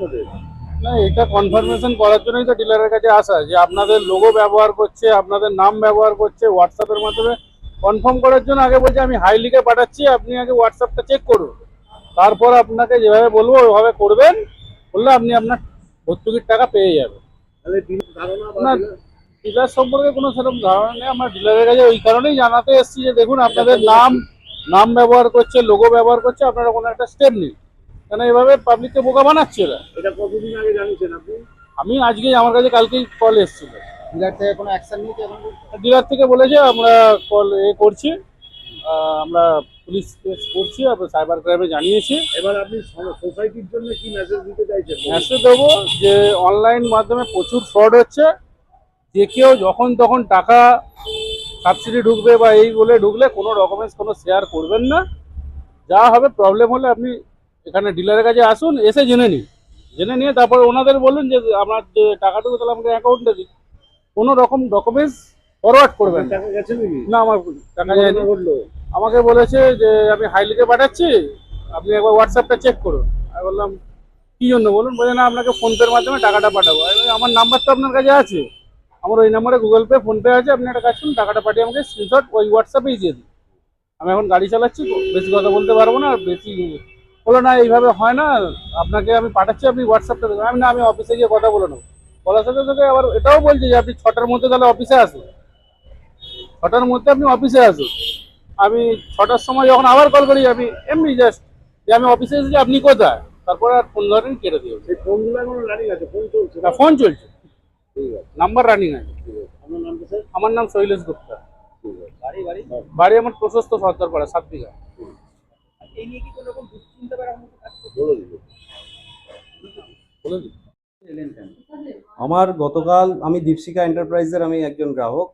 আপনাদের? না এটা কনফার্মেশন করার জন্যই তো ডিলারের কাছে আসা যে আপনাদের লোগো ব্যবহার করছে আপনাদের নাম ব্যবহার করছে হোয়াটসঅ্যাপের মাধ্যমে কনফার্ম করার জন্য আগে বলছে আমি হাই লিখে পাঠাচ্ছি আপনি আগে হোয়াটসঅ্যাপটা চেক করুন। তারপর আপনাকে যেভাবে বলব ওইভাবে করবেন বললে আপনি আপনার ভর্তুকির টাকা পেয়ে যাবেন। না ডিলার সম্পর্কে কোনো সেরকম ধারণা নেই আমরা ডিলারের কাছে ওই কারণেই জানাতে এসেছি যে দেখুন আপনাদের নাম নাম ব্যবহার করছে লোগো ব্যবহার করছে আপনারা কোনো একটা স্টেপ নিন। কেন এভাবে পাবলিককে বোকা বানাচ্ছে এরা এটা কতদিন আগে জানিয়েছেন আপনি? আমি আজকেই আমার কাছে কালকেই কল এসেছিল। ডিলার থেকে কোনো অ্যাকশন নিয়েছে এখন ডিলার থেকে বলেছে আমরা কল এ করছি আমরা পুলিশ কেস করছি সাইবার ক্রাইমে জানিয়েছি। এবার আপনি সোসাইটির জন্য কি মেসেজ দিতে চাইছেন? মেসেজ দেবো যে অনলাইন মাধ্যমে প্রচুর ফ্রড হচ্ছে। যে কেউ যখন তখন টাকা সাবসিডি ঢুকবে বা এই বলে ঢুকলে কোনো ডকুমেন্টস কোনো শেয়ার করবেন না। যা হবে প্রবলেম হলে আপনি এখানে ডিলারের কাছে আসুন এসে জেনে নিন। জেনে নিয়ে তারপর ওনাদের বলুন যে আপনার যে টাকাটুকু তাহলে আমাকে অ্যাকাউন্টে দিন। কোনো রকম ডকুমেন্টস ফরওয়ার্ড করবেন না। আমার টাকা যায়নি। আমাকে বলেছে যে আমি হাইলিকে পাঠাচ্ছি আপনি একবার হোয়াটসঅ্যাপটা চেক করুন। আমি বললাম কি জন্য? বলুন বলে না আপনাকে ফোনপের মাধ্যমে টাকাটা পাঠাবো। আমি আমার নাম্বার তো আপনার কাছে আছে। আমার ওই নাম্বারে গুগল পে ফোনপে আছে আপনি একটা কাজ করুন টাকাটা পাঠিয়ে আমাকে স্ক্রিনশট ওই হোয়াটসঅ্যাপেই দিয়ে দিন। আমি এখন গাড়ি চালাচ্ছি বেশি কথা বলতে পারব না আর বেশি বলো না এইভাবে হয় না। আপনাকে আমি পাঠাচ্ছি আপনি হোয়াটসঅ্যাপটা দেবেন। আমি না আমি অফিসে গিয়ে কথা বলে নেব। বলার সাথে সাথে আবার এটাও বলছি যে আপনি ছটার মধ্যে তাহলে অফিসে আসুন। ছটার মধ্যে আপনি অফিসে আসুন। আমি ছটার সময় যখন আবার কল করি আমি এমনি জাস্ট যে আমি অফিসে এসেছি আপনি কোথায়? তারপরে আর ফোন ধরেন কেটে দিয়ে সেই ফোনগুলো এখন রানিং আছে ফোন চলছে না? ফোন চলছে। ঠিক আছে। নাম্বার রানিং আছে। আমার নাম শৈলেশ গুপ্তা। ঠিক আছে। বাড়ি বাড়ি? বাড়ি আমার প্রশস্ত সর্দার পাড়া সাত বিঘা এই নিয়ে কি কোনো রকম দুশ্চিন্তা কাজ বলে বলে আমার গতকাল আমি দীপশিকা এন্টারপ্রাইজের আমি একজন গ্রাহক।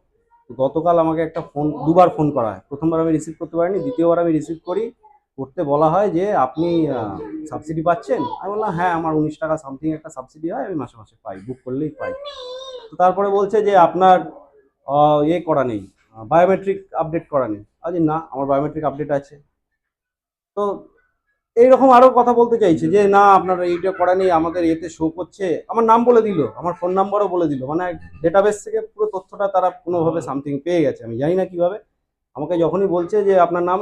গতকাল আমাকে একটা ফোন দুবার ফোন করা হয়। প্রথমবার আমি রিসিভ করতে পারিনি দ্বিতীয়বার আমি রিসিভ করি। করতে বলা হয় যে আপনি সাবসিডি পাচ্ছেন? আমি বললাম হ্যাঁ আমার উনিশ টাকা সামথিং একটা সাবসিডি হয় আমি মাসে মাসে পাই বুক করলেই পাই। তো তারপরে বলছে যে আপনার ইয়ে করা নেই বায়োমেট্রিক আপডেট করা নেই। আজ না আমার বায়োমেট্রিক আপডেট আছে। তো এইরকম আরও কথা বলতে চাইছে যে, না, আপনার এইটা করা নেই আমাদের এতে শো করছে। আমার নাম বলে দিল, আমার ফোন নাম্বারও বলে দিল। মানে ডেটাবেস থেকে পুরো তথ্যটা তারা কোনোভাবে সামথিং পেয়ে গেছে। আমি জানি না কীভাবে। আমাকে যখনই বলছে যে, আপনার নাম,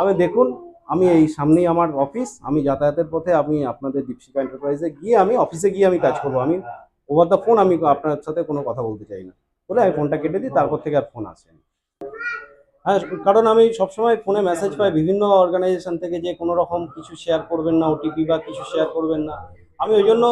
আমি দেখুন, আমি এই সামনেই আমার অফিস আমি যাতায়াতের পথে আমি আপনাদের দীপশিকা এন্টারপ্রাইজে গিয়ে, আমি অফিসে গিয়ে আমি কাজ করব। আমি ওভার দ্য ফোন আমি আপনার সাথে কোনো কথা বলতে চাই না। বলে আমি ফোনটা কেটে দিই, তারপর থেকে আর ফোন আসে না। হ্যাঁ কারণ আমি সবসময় ফোনে মেসেজ পাই, বিভিন্ন অর্গানাইজেশন থেকে যে কোনো রকম কিছু শেয়ার করবেন না ওটিপি বা কিছু শেয়ার করবেন না। আমি ওই জন্য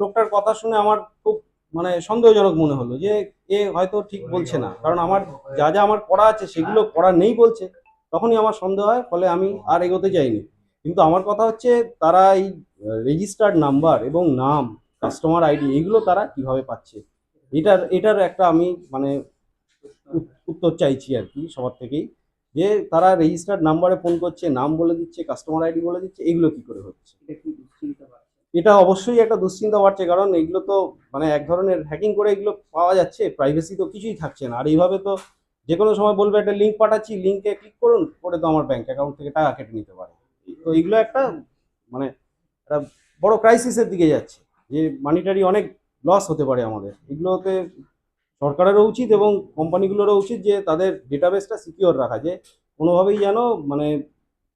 লোকটার কথা শুনে আমার খুব মানে সন্দেহজনক মনে হলো যে এ হয়তো ঠিক বলছে না। কারণ আমার যা যা আমার করা আছে সেগুলো করা নেই বলছে, তখনই আমার সন্দেহ হয়, ফলে আমি আর এগোতে যাইনি। কিন্তু আমার কথা হচ্ছে তারা এই রেজিস্টার্ড নাম্বার এবং নাম কাস্টমার আইডি এগুলো তারা কীভাবে পাচ্ছে? এটার এটার একটা আমি মানে উত্তর চাইছি আর কি সবার থেকেই। যে তারা রেজিস্টার্ড নাম্বারে ফোন করছে নাম বলে দিচ্ছে কাস্টমার আইডি বলে দিচ্ছে এগুলো কি করে হচ্ছে? এটা অবশ্যই একটা দুশ্চিন্তা বাড়ছে কারণ এগুলো তো মানে এক ধরনের হ্যাকিং করে এগুলো পাওয়া যাচ্ছে প্রাইভেসি তো কিছুই থাকছে না। আর এইভাবে তো যে কোনো সময় বলবে একটা লিঙ্ক পাঠাচ্ছি লিঙ্কে ক্লিক করুন করে তো আমার ব্যাঙ্ক অ্যাকাউন্ট থেকে টাকা কেটে নিতে পারে। তো এগুলো একটা মানে একটা বড় ক্রাইসিসের দিকে যাচ্ছে যে মানিটারি অনেক লস হতে পারে আমাদের। এগুলোতে সরকারেরও উচিত এবং কোম্পানিগুলোরও উচিত যে তাদের ডেটাবেসটা সিকিওর রাখা যে কোনোভাবেই যেন মানে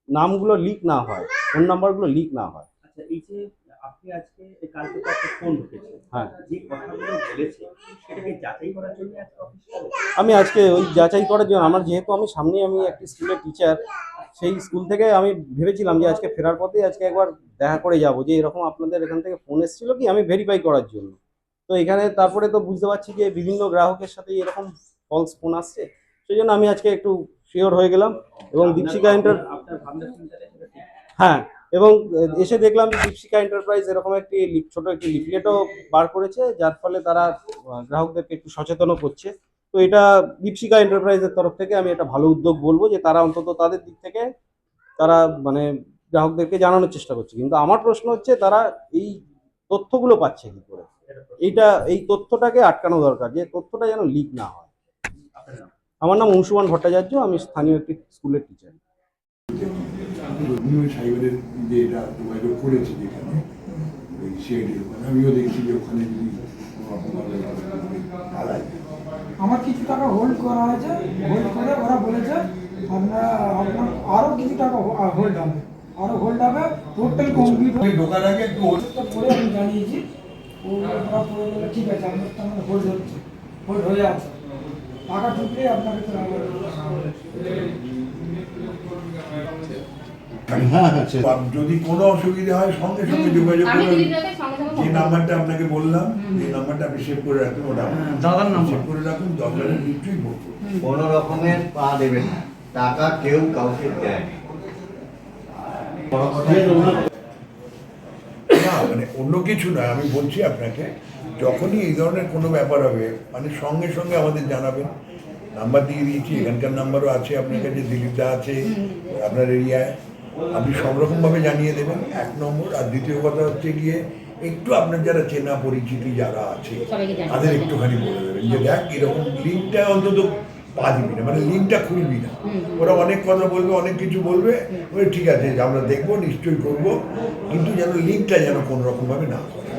নামগুলো লিক না হয় ফোন নাম্বারগুলো লিক না হয়। আচ্ছা এই যে আপনি আজকে কালকে তো একটা ফোন ঢুকেছে। হ্যাঁ। যে কথাগুলো বলেছে সেটাকে যাচাই করার জন্য আজকে অফিস করে আমি আজকে ওই যাচাই করার জন্য আমার যেহেতু আমি সামনেই আমি একটি স্কুলের টিচার সেই স্কুল থেকে আমি ভেবেছিলাম যে আজকে ফেরার পথে আজকে একবার দেখা করে যাব যে এরকম আপনাদের এখান থেকে ফোন এসেছিল কি? আমি ভেরিফাই করার জন্য। তো এখানে তারপরে তো বুঝতে পারছি যে বিভিন্ন গ্রাহকের সাথে এরকম ফলস ফোন আসছে। সেই জন্য আমি আজকে একটু শিওর হয়ে গেলাম এবং দীপশিকা এন্টার হ্যাঁ এবং এসে দেখলাম যে দীপশিকা এন্টারপ্রাইজ এরকম একটি ছোট একটি লিফলেটও বার করেছে যার ফলে তারা গ্রাহকদেরকে একটু সচেতনও করছে। তো এটা দীপশিকা এন্টারপ্রাইজের তরফ থেকে আমি এটা ভালো উদ্যোগ বলব যে তারা অন্তত তাদের দিক থেকে তারা মানে গ্রাহকদেরকে জানানোর চেষ্টা করছে। কিন্তু আমার প্রশ্ন হচ্ছে তারা এই তথ্যগুলো পাচ্ছে কি করে? এইটা এই তথ্যটাকে আটকানো দরকার যে তথ্যটা যেন লিক না হয়। আমার নাম অংশুমান ভট্টাচার্য আমি স্থানীয় একটি স্কুলের টিচার রবীন্দ্র যে এটা যোগাযোগ করেছে যেখানে ওই সিআইডি ওখানে আমিও দেখছি যে ওখানে যদি কোনো রকম ভাবে পালাই আমার কিছু টাকা হোল্ড করা হয়েছে হোল্ড করে ওরা বলেছে আপনারা আপনার আরও কিছু টাকা হোল্ড হবে। আরও হোল্ড হবে টোটাল কমপ্লিট দোকান আগে একটু পরে আমি জানিয়েছি ও ওরা পরে বলে ঠিক আছে আপনার তো আমার হোল্ড হচ্ছে হোল্ড হয়ে আছে টাকা ঢুকলে আপনাকে তো হ্যাঁ হ্যাঁ যদি কোনো অসুবিধা হয় সঙ্গে সঙ্গে যোগাযোগ সঙ্গে যে নাম্বারটা আপনাকে বললাম যে নাম্বারটা আপনি সেভ করে রাখুন ওটা দাদার নাম সেভ করে রাখুন দরকার নিশ্চয়ই বলব কোনো রকমের পা দেবেন না। টাকা কেউ কাউকে দেয় না। অন্য কিছু নয় আমি বলছি আপনাকে যখনই এই ধরনের কোনো ব্যাপার হবে মানে সঙ্গে সঙ্গে আমাদের জানাবেন। নাম্বার দিয়ে দিয়েছি এখানকার নাম্বারও আছে আপনার কাছে দিলীপদা আছে আপনার এরিয়ায়। আপনি সব রকমভাবে জানিয়ে দেবেন এক নম্বর। আর দ্বিতীয় কথা হচ্ছে গিয়ে একটু আপনার যারা চেনা পরিচিতি যারা আছে তাদের একটুখানি বলে দেবেন যে দেখ এরকম লিঙ্কটা অন্তত পা দিবি না মানে লিঙ্কটা খুলবি না ওরা অনেক কথা বলবে অনেক কিছু বলবে ওই ঠিক আছে আমরা দেখব নিশ্চয়ই করব কিন্তু যেন লিঙ্কটা যেন কোনো রকমভাবে না করে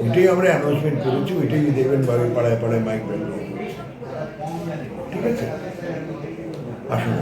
ওইটাই আমরা অ্যানাউন্সমেন্ট করেছি ওইটাই দেখবেন বাড়ি পাড়ায় পাড়ায় মাইক ঠিক আছে? আসুন।